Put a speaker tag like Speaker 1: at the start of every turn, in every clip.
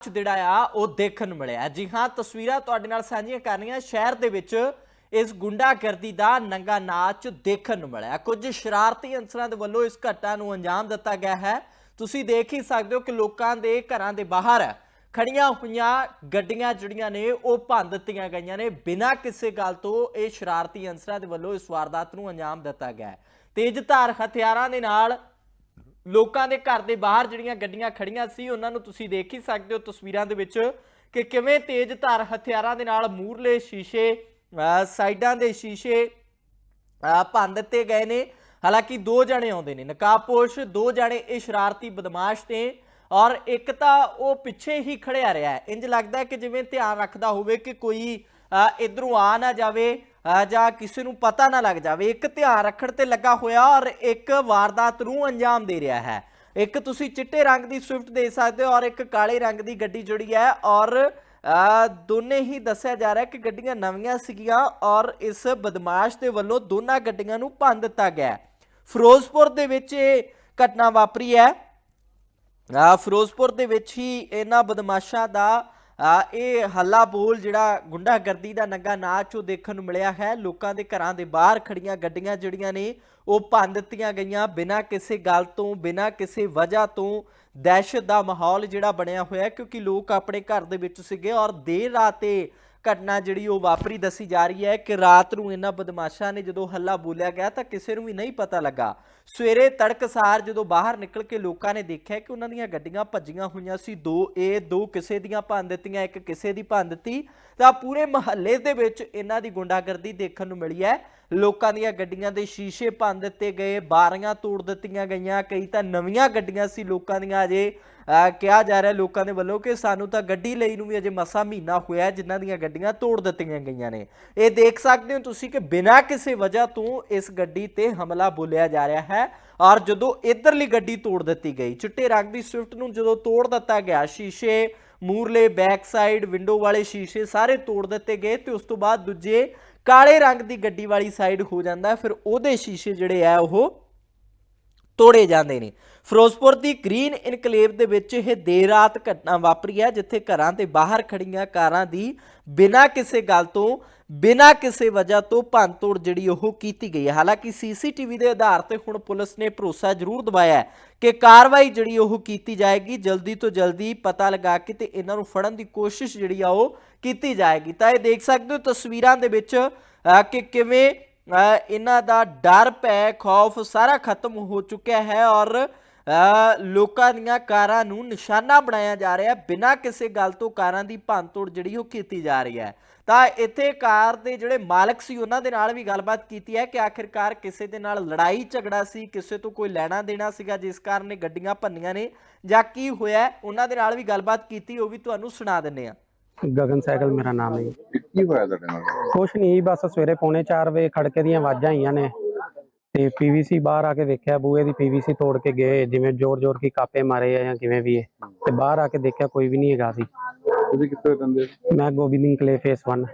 Speaker 1: ਚ ਜਿਹੜਾ ਆ, ਉਹ ਦੇਖਣ ਨੂੰ ਮਿਲਿਆ। ਜੀ ਹਾਂ, ਤਸਵੀਰਾਂ ਤੁਹਾਡੇ ਨਾਲ ਸਾਂਝੀਆਂ ਕਰਨੀਆਂ ਸ਼ਹਿਰ ਦੇ ਵਿੱਚ ਇਸ ਗੁੰਡਾਗਰਦੀ ਦਾ ਨੰਗਾ ਨਾਚ ਦੇਖਣ ਨੂੰ ਮਿਲਿਆ। ਕੁਝ ਸ਼ਰਾਰਤੀ ਅਨਸਰਾਂ ਦੇ ਵੱਲੋਂ ਇਸ ਘਟਨਾ ਨੂੰ ਅੰਜਾਮ ਦਿੱਤਾ ਗਿਆ ਹੈ। ਤੁਸੀਂ ਦੇਖ ਹੀ ਸਕਦੇ ਹੋ ਕਿ ਲੋਕਾਂ ਦੇ ਘਰਾਂ ਦੇ ਬਾਹਰ ਖੜੀਆਂ ਹੋਈਆਂ ਗੱਡੀਆਂ ਜਿਹੜੀਆਂ ਨੇ, ਉਹ ਭੰਨ ਦਿੱਤੀਆਂ ਗਈਆਂ ਨੇ। ਬਿਨਾਂ ਕਿਸੇ ਗੱਲ ਤੋਂ ਇਹ ਸ਼ਰਾਰਤੀ ਅਨਸਰਾਂ ਦੇ ਵੱਲੋਂ ਇਸ ਵਾਰਦਾਤ ਨੂੰ ਅੰਜਾਮ ਦਿੱਤਾ ਗਿਆ ਤੇਜ਼ ਧਾਰ ਹਥਿਆਰਾਂ ਦੇ ਨਾਲ ਲੋਕਾਂ ਦੇ ਘਰ ਦੇ ਬਾਹਰ ਜਿਹੜੀਆਂ ਗੱਡੀਆਂ ਖੜੀਆਂ ਸੀ, ਉਹਨਾਂ ਨੂੰ ਤੁਸੀਂ ਦੇਖ ਹੀ ਸਕਦੇ ਹੋ ਤਸਵੀਰਾਂ ਦੇ ਵਿੱਚ ਕਿ ਕਿਵੇਂ ਤੇਜ਼ ਧਾਰ ਹਥਿਆਰਾਂ ਦੇ ਨਾਲ ਮੂਰਲੇ ਸ਼ੀਸ਼ੇ ਸਾਈਡਾਂ ਦੇ ਸ਼ੀਸ਼ੇ ਭੰਨ ਦਿੱਤੇ ਗਏ ਨੇ। ਹਾਲਾਂਕਿ ਦੋ ਜਣੇ ਆਉਂਦੇ ਨੇ ਨਕਾਬਪੋਸ਼ ਦੋ ਜਣੇ ਇਹ ਸ਼ਰਾਰਤੀ ਬਦਮਾਸ਼ ਨੇ ਔਰ ਇੱਕ ਤਾਂ ਉਹ ਪਿੱਛੇ ਹੀ ਖੜਿਆ ਰਿਹਾ ਹੈ। ਇੰਜ ਲੱਗਦਾ ਕਿ ਜਿਵੇਂ ਧਿਆਨ ਰੱਖਦਾ ਹੋਵੇ ਕਿ ਕੋਈ ਅਹ ਇਧਰੋਂ ਆ ਨਾ ਜਾਵੇ। ਜਾਂ, ਕਿਸੇ ਨੂੰ ਪਤਾ ਨਾ ਲੱਗ ਜਾਵੇ। ਇੱਕ ਧਿਆਨ ਰੱਖਣ ਤੇ ਲੱਗਾ ਹੋਇਆ ਔਰ ਇੱਕ ਵਾਰਦਾਤ ਨੂੰ ਅੰਜਾਮ ਦੇ ਰਿਹਾ ਹੈ। ਇੱਕ ਤੁਸੀਂ ਚਿੱਟੇ ਰੰਗ ਦੀ ਸਵਿਫਟ ਦੇ ਸਕਦੇ ਹੋ ਔਰ ਇੱਕ ਕਾਲੇ ਰੰਗ ਦੀ ਗੱਡੀ ਜੁੜੀ ਹੈ ਔਰ ਦੋਨੇ ਹੀ ਦੱਸਿਆ ਜਾ ਰਿਹਾ ਕਿ ਗੱਡੀਆਂ ਨਵੀਆਂ ਸੀਗੀਆਂ ਔਰ ਇਸ ਬਦਮਾਸ਼ ਦੇ ਵੱਲੋਂ ਦੋਨਾਂ ਗੱਡੀਆਂ ਨੂੰ ਭੰਨ ਦਿੱਤਾ ਗਿਆ ਫਿਰੋਜ਼ਪੁਰ ਦੇ ਵਿੱਚ ਇਹ ਘਟਨਾ ਵਾਪਰੀ ਹੈ। ਫਿਰੋਜ਼ਪੁਰ ਦੇ ਵਿੱਚ ਹੀ ਇਹਨਾਂ ਬਦਮਾਸ਼ਾਂ ਦਾ ਇਹ ਹੱਲਾ ਬੋਲ ਜਿਹੜਾ ਗੁੰਡਾਗਰਦੀ ਦਾ ਨੰਗਾ ਨਾਚ ਉਹ ਦੇਖਣ ਨੂੰ ਮਿਲਿਆ ਹੈ। ਲੋਕਾਂ ਦੇ ਘਰਾਂ ਦੇ ਬਾਹਰ ਖੜੀਆਂ ਗੱਡੀਆਂ ਜਿਹੜੀਆਂ ਨੇ, ਉਹ ਭੰਨ ਦਿੱਤੀਆਂ ਗਈਆਂ। ਬਿਨਾਂ ਕਿਸੇ ਗੱਲ ਤੋਂ, ਬਿਨਾਂ ਕਿਸੇ ਵਜ੍ਹਾ ਤੋਂ ਦਹਿਸ਼ਤ ਦਾ ਮਾਹੌਲ ਜਿਹੜਾ ਬਣਿਆ ਹੋਇਆ ਕਿਉਂਕਿ ਲੋਕ ਆਪਣੇ ਘਰ ਦੇ ਵਿੱਚ ਸੀਗੇ ਔਰ ਦੇਰ ਰਾਤ 'ਤੇ ਘਟਨਾ ਜਿਹੜੀ ਉਹ ਵਾਪਰੀ ਦੱਸੀ ਜਾ ਰਹੀ ਹੈ ਕਿ ਰਾਤ ਨੂੰ ਇਹਨਾਂ ਬਦਮਾਸ਼ਾਂ ਨੇ ਜਦੋਂ ਹੱਲਾ ਬੋਲਿਆ ਗਿਆ ਤਾਂ ਕਿਸੇ ਨੂੰ ਵੀ ਨਹੀਂ ਪਤਾ ਲੱਗਾ। ਸਵੇਰੇ ਤੜਕਸਾਰ ਜਦੋਂ ਬਾਹਰ ਨਿਕਲ ਕੇ ਲੋਕਾਂ ਨੇ ਦੇਖਿਆ ਕਿ ਉਹਨਾਂ ਦੀਆਂ ਗੱਡੀਆਂ ਭੱਜੀਆਂ ਹੋਈਆਂ ਸੀ, ਦੋ ਇਹ, ਦੋ ਕਿਸੇ ਦੀਆਂ ਭੰਨ ਦਿੱਤੀਆਂ, ਇੱਕ ਕਿਸੇ ਦੀ ਭੰਨ ਦਿੱਤੀ, ਤਾਂ ਪੂਰੇ ਮਹੱਲੇ ਦੇ ਵਿੱਚ ਇਹਨਾਂ ਦੀ ਗੁੰਡਾਗਰਦੀ ਦੇਖਣ ਨੂੰ ਮਿਲੀ ਹੈ। ਲੋਕਾਂ ਦੀਆਂ ਗੱਡੀਆਂ ਦੇ ਸ਼ੀਸ਼ੇ ਭੰਨ ਦਿੱਤੇ ਗਏ ਬਾਰੀਆਂ ਤੋੜ ਦਿੱਤੀਆਂ ਗਈਆਂ ਕਈ ਤਾਂ ਨਵੀਆਂ ਗੱਡੀਆਂ ਸੀ ਲੋਕਾਂ ਦੀਆਂ ਅਜੇ। ਕਿਹਾ ਜਾ ਰਿਹਾ ਲੋਕਾਂ ਦੇ ਵੱਲੋਂ ਕਿ ਸਾਨੂੰ ਤਾਂ ਗੱਡੀ ਲਈ ਨੂੰ ਵੀ ਅਜੇ ਮਸਾ ਮਹੀਨਾ ਹੋਇਆ ਹੈ, ਜਿਨ੍ਹਾਂ ਦੀਆਂ ਗੱਡੀਆਂ ਤੋੜ ਦਿੱਤੀਆਂ ਗਈਆਂ ਨੇ। ਇਹ ਦੇਖ ਸਕਦੇ ਹੋ ਤੁਸੀਂ ਕਿ ਬਿਨਾਂ ਕਿਸੇ ਵਜ੍ਹਾ ਤੋਂ ਇਸ ਗੱਡੀ ਤੇ ਹਮਲਾ ਬੋਲਿਆ ਜਾ ਰਿਹਾ ਹੈ ਔਰ ਜਦੋਂ ਇਧਰਲੀ ਗੱਡੀ ਤੋੜ ਦਿੱਤੀ ਗਈ ਚਿੱਟੇ ਰੰਗ ਦੀ ਸਵਿਫਟ ਨੂੰ ਜਦੋਂ ਤੋੜ ਦਿੱਤਾ ਗਿਆ ਸ਼ੀਸ਼ੇ ਮੂਰਲੇ ਬੈਕ ਸਾਈਡ ਵਿੰਡੋ ਵਾਲੇ ਸ਼ੀਸ਼ੇ ਸਾਰੇ ਤੋੜ ਦਿੱਤੇ ਗਏ ਤੇ ਉਸ ਤੋਂ ਬਾਅਦ ਦੂਜੇ ਕਾਲੇ ਰੰਗ ਦੀ ਗੱਡੀ ਵਾਲੀ ਸਾਈਡ ਹੋ ਜਾਂਦਾ ਫਿਰ ਉਹਦੇ ਸ਼ੀਸ਼ੇ ਜਿਹੜੇ ਆ ਉਹ ਤੋੜੇ ਜਾਂਦੇ ਨੇ। ਫਿਰੋਜ਼ਪੁਰ ਦੀ ਗ੍ਰੀਨ ਇਨਕਲੇਵ ਦੇ ਵਿੱਚ ਇਹ ਦੇਰ ਰਾਤ ਘਟਨਾ ਵਾਪਰੀ ਹੈ, ਜਿੱਥੇ ਘਰਾਂ ਦੇ ਬਾਹਰ ਖੜੀਆਂ ਕਾਰਾਂ ਦੀ ਬਿਨਾਂ ਕਿਸੇ ਗੱਲ ਤੋਂ, ਬਿਨਾਂ ਕਿਸੇ ਵਜ੍ਹਾ ਤੋਂ ਭੰਨਤੋੜ ਜਿਹੜੀ ਉਹ ਕੀਤੀ ਗਈ ਹੈ। ਹਾਲਾਂਕਿ ਸੀਸੀਟੀਵੀ ਦੇ ਆਧਾਰ ਤੇ ਹੁਣ ਪੁਲਿਸ ਨੇ ਭਰੋਸਾ ਜ਼ਰੂਰ ਦਵਾਇਆ ਕਿ ਕਾਰਵਾਈ ਜਿਹੜੀ ਉਹ ਕੀਤੀ ਜਾਏਗੀ, ਜਲਦੀ ਤੋਂ ਜਲਦੀ ਪਤਾ ਲਗਾ ਕੇ ਤੇ ਇਹਨਾਂ ਨੂੰ ਫੜਨ ਦੀ ਕੋਸ਼ਿਸ਼ ਜਿਹੜੀ ਆ ਉਹ ਕੀਤੀ ਜਾਏਗੀ। ਤਾਂ ਇਹ ਦੇਖ ਸਕਦੇ ਹੋ ਤਸਵੀਰਾਂ ਦੇ ਵਿੱਚ ਕਿ ਕਿਵੇਂ ਇਹਨਾਂ ਦਾ ਡਰ ਭੈ ਖੌਫ ਸਾਰਾ ਖਤਮ ਹੋ ਚੁੱਕਿਆ ਹੈ ਔਰ ਲੋਕਾਂ ਦੀਆਂ ਕਾਰਾਂ ਨੂੰ ਨਿਸ਼ਾਨਾ ਬਣਾਇਆ ਜਾ ਰਿਹਾ ਬਿਨਾਂ ਕਿਸੇ ਗੱਲ ਤੋਂ ਕਾਰਾਂ ਦੀ ਭੰਨਤੋੜ ਜਿਹੜੀ ਉਹ ਕੀਤੀ ਜਾ ਰਹੀ ਹੈ। ਤਾਂ ਇੱਥੇ ਕਾਰ ਦੇ ਜਿਹੜੇ ਮਾਲਕ ਸੀ, ਉਹਨਾਂ ਦੇ ਨਾਲ ਵੀ ਗੱਲਬਾਤ ਕੀਤੀ ਹੈ ਕਿ ਆਖਿਰਕਾਰ ਕਿਸੇ ਦੇ ਨਾਲ ਲੜਾਈ ਝਗੜਾ ਸੀ, ਕਿਸੇ ਤੋਂ ਕੋਈ ਲੈਣਾ ਦੇਣਾ ਸੀਗਾ ਜਿਸ ਕਾਰਨ ਇਹ ਗੱਡੀਆਂ ਭੰਨੀਆਂ ਨੇ ਜਾਂ ਕੀ ਹੋਇਆ ਉਹਨਾਂ ਦੇ ਨਾਲ ਵੀ ਗੱਲਬਾਤ ਕੀਤੀ, ਉਹ ਵੀ ਤੁਹਾਨੂੰ ਸੁਣਾ ਦਿੰਨੇ ਆ
Speaker 2: ਗਗਨ ਸਾਈਕਲ ਮੇਰਾ ਨਾਮ ਹੈ
Speaker 3: ਕੀ ਹੋਇਆ ਤੁਹਾਡੇ ਨਾਲ?
Speaker 2: ਕੁਛ ਨਹੀਂ ਬਸ ਸਵੇਰੇ ਪੌਣੇ 4 ਵਜੇ ਖੜਕੇ ਦੀਆਂ ਆਵਾਜ਼ਾਂ ਆਈਆਂ ਨੇ। ਤੇ ਪੀਵੀਸੀ ਬਾਹਰ ਆ ਕੇ ਵੇਖਿਆ ਬੂਹੇ ਦੀ ਪੀਵੀਸੀ ਤੋੜ ਕੇ ਗਏ ਜਿਵੇਂ ਜ਼ੋਰ-ਜ਼ੋਰ ਕੀ ਕਾਪੇ ਮਾਰੇ ਆ ਜਾਂ ਕਿਵੇਂ ਵੀ ਹੈ ਤੇ ਬਾਹਰ ਆ ਕੇ ਦੇਖਿਆ ਕੋਈ ਵੀ ਨਹੀਂ ਹੈਗਾ ਸੀ।
Speaker 3: ਤੁਸੀਂ ਕਿੱਥੇ ਰਹਿੰਦੇ?
Speaker 2: ਮੈਂ ਗੋਬਿੰਦ ਕਲੇ ਫੇਸ 1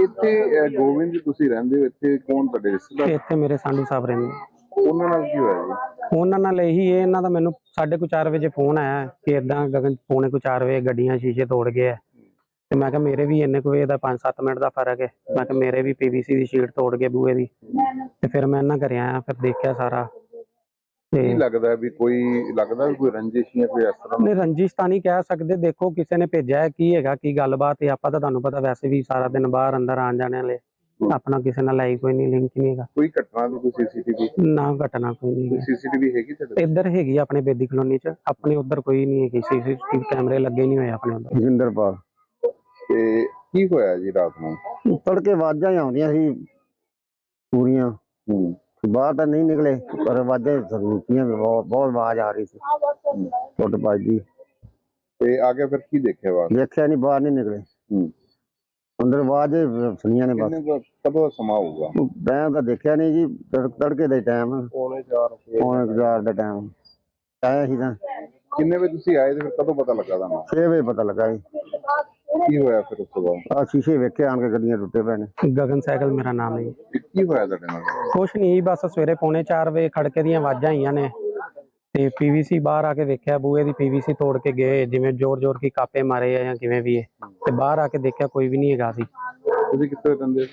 Speaker 3: ਇੱਥੇ ਅਹ, ਗੋਬਿੰਦ ਜੀ ਤੁਸੀਂ ਰਹਿੰਦੇ ਹੋ ਇੱਥੇ ਕੌਣ ਤੁਹਾਡੇ ਰਿਸ਼ਤੇਦਾਰ?
Speaker 2: ਇੱਥੇ ਮੇਰੇ ਸੰਧੂ ਸਾਹਿਬ ਰਹਿੰਦੇ ਨੇ।
Speaker 3: ਉਹਨਾਂ ਨਾਲ ਕੀ ਹੋਇਆ ਜੀ?
Speaker 2: ਉਹਨਾਂ ਨਾਲ ਇਹੀ ਹੈ ਇਹਨਾਂ ਦਾ ਮੈਨੂੰ 4:30 ਵਜੇ ਫੋਨ ਆਇਆ ਕਿ ਇਦਾਂ ਗਗਨ ਪੌਣੇ ਕੁ 4 ਵਜੇ ਗੱਡੀਆਂ ਸ਼ੀਸ਼ੇ ਤੋੜ ਗਏ ਆ ਤੇ ਮੈਂ ਕਿਹਾ ਮੇਰੇ ਵੀ ਇੰਨੇ ਕੁ ਵਜੇ ਦਾ 5-7 ਮਿੰਟ ਦਾ ਫ਼ਰਕ ਹੈ। ਮੈਂ ਕਿਹਾ ਮੇਰੇ ਵੀ ਪੀਵੀਸੀ ਦੀ ਸ਼ੀਟ ਤੋੜ ਗਏ ਬੂਹੇ ਦੀ। ਤੇ ਫਿਰ ਮੈਂ ਇਹਨਾਂ ਘਰੇ ਆਇਆ ਫਿਰ ਦੇਖਿਆ ਸਾਰਾ। ਤੇ
Speaker 3: ਕੀ ਲੱਗਦਾ ਵੀ ਕੋਈ ਲੱਗਦਾ ਵੀ ਕੋਈ ਰੰਜਿਸ਼ ਜਾਂ ਕੋਈ ਇਸ ਤਰ੍ਹਾਂ?
Speaker 2: ਨਹੀਂ ਰੰਜਿਸ਼ ਤਾਂ ਨਹੀਂ ਕਹਿ ਸਕਦੇ। ਦੇਖੋ ਕਿਸੇ ਨੇ ਭੇਜਿਆ ਹੈ ਕੀ ਹੈਗਾ ਕੀ ਗੱਲਬਾਤ ਹੈ ਆਪਾਂ ਤਾਂ ਤੁਹਾਨੂੰ ਪਤਾ ਵੈਸੇ ਵੀ ਸਾਰਾ ਦਿਨ ਬਾਹਰ ਅੰਦਰ ਆਣ ਜਾਣੇ ਵਾਲੇ। ਆਪਣਾ ਕਿਸੇ ਨਾਲ ਲਾਈ ਕੋਈ ਨਹੀਂ ਲਿੰਕ ਨਹੀਂ ਹੈਗਾ।
Speaker 3: ਕੋਈ ਘਟਨਾ ਦੀ ਕੋਈ ਸੀਸੀਟੀਵੀ
Speaker 2: ਨਾ ਘਟਨਾ ਕੋਈ ਨਹੀਂ ਹੈਗੀ।
Speaker 3: ਸੀਸੀਟੀਵੀ ਹੈਗੀ ਤੁਹਾਡੇ
Speaker 2: ਇੱਧਰ ਹੈਗੀ ਆ ਆਪਣੇ ਬੇਦੀ ਕਲੋਨੀ ਚ। ਆਪਣੇ ਉੱਧਰ ਕੋਈ ਨਹੀਂ ਹੈਗੀ। ਸੀਸੀਟੀਵੀ ਕੈਮਰੇ ਲੱਗੇ ਨਹੀਂ ਹੋਏ ਆਪਣੇ ਉੱਧਰ।
Speaker 4: ਜਿੰਦਰਪਾਲ
Speaker 3: ਤੇ ਕੀ ਹੋਇਆ ਜੀ ਰਾਤ ਨੂੰ?
Speaker 4: ਤੜਕੇ ਆਵਾਜ਼ਾਂ ਹੀ ਆਉਂਦੀਆਂ ਸੀ ਪੂਰੀਆਂ।
Speaker 3: ਹੂੰ।
Speaker 4: ਬਾਹਰ ਤਾਂ ਨਹੀਂ ਨਿਕਲੇ ਪਰ ਆਵਾਜ਼ਾਂ ਸੁਣੀਆਂ ਬਹੁਤ ਬਹੁਤ ਆਵਾਜ਼ ਆ ਰਹੀ ਸੀ। ਟੁੱਟ ਭੱਜਦੀ
Speaker 3: ਤੇ ਆ ਕੇ ਫਿਰ ਕੀ ਦੇਖਿਆ ਬਾਅਦ
Speaker 4: ਦੇਖਿਆ ਨਹੀਂ ਬਾਹਰ ਨਹੀਂ ਨਿਕਲੇ।
Speaker 3: ਹੂੰ।
Speaker 4: ਅੰਦਰ ਆਵਾਜ਼ ਸੁਣੀਆਂ ਨੇ ਬਸ।
Speaker 3: ਕਿੰਨੇ ਕੁ- ਕਦੋਂ ਸਮਾਂ ਹੋਊਗਾ?
Speaker 4: ਟਾਈਮ ਤਾਂ ਦੇਖਿਆ ਨਹੀਂ ਜੀ ਤੜ- ਤੜਕੇ ਦਾ ਟਾਈਮ।
Speaker 3: ਪੌਣੇ 4
Speaker 4: ਪੌਣੇ ਕੁ ਚਾਰ ਦਾ ਟਾਈਮ। ਆਇਆ ਸੀ ਤਾਂ।
Speaker 3: ਕਿੰਨੇ ਵਜੇ ਤੁਸੀਂ ਆਏ ਤੇ ਫਿਰ ਕਦੋਂ ਪਤਾ ਲੱਗਾ ਤੁਹਾਨੂੰ?
Speaker 4: 6 ਵਜੇ ਪਤਾ ਲੱਗਾ ਜੀ।
Speaker 3: ਕੀ ਹੋਇਆ ਫਿਰ ਉਸ ਤੋਂ ਬਾਅਦ?
Speaker 4: ਆ ਸ਼ੀਸ਼ੇ ਵੇਖੇ ਆਣ ਕੇ ਗੱਡੀਆਂ ਟੁੱਟੇ ਪਏ ਨੇ।
Speaker 2: ਗਗਨ ਸਾਈਕਲ ਮੇਰਾ ਨਾਮ ਹੈ ਜੀ।
Speaker 3: ਕੀ ਹੋਇਆ ਤੁਹਾਡੇ ਨਾਲ?
Speaker 2: ਕੁਛ ਨਹੀਂ ਬਸ ਸਵੇਰੇ ਪੌਣੇ 4 ਵਜੇ ਖੜਕੇ ਦੀਆਂ ਆਵਾਜ਼ਾਂ ਆਈਆਂ ਨੇ। ਤੇ ਪੀਵੀਸੀ ਬਾਹਰ ਆ ਕੇ ਦੇਖਿਆ ਬੂਹੇ ਦੀ ਪੀਵੀਸੀ ਤੋੜ ਕੇ ਗਏ ਜਿਵੇਂ ਜ਼ੋਰ ਜ਼ੋਰ ਕੀ ਕਾਪੇ ਮਾਰੇ ਆ ਜਾਂ ਕਿਵੇਂ ਵੀ ਹੈ ਤੇ ਬਾਹਰ ਆ ਕੇ ਦੇਖਿਆ ਕੋਈ ਵੀ ਨਹੀਂ ਹੈਗਾ ਸੀ।
Speaker 3: ਤੁਸੀਂ ਕਿੱਥੇ ਰਹਿੰਦੇ ਹੋ?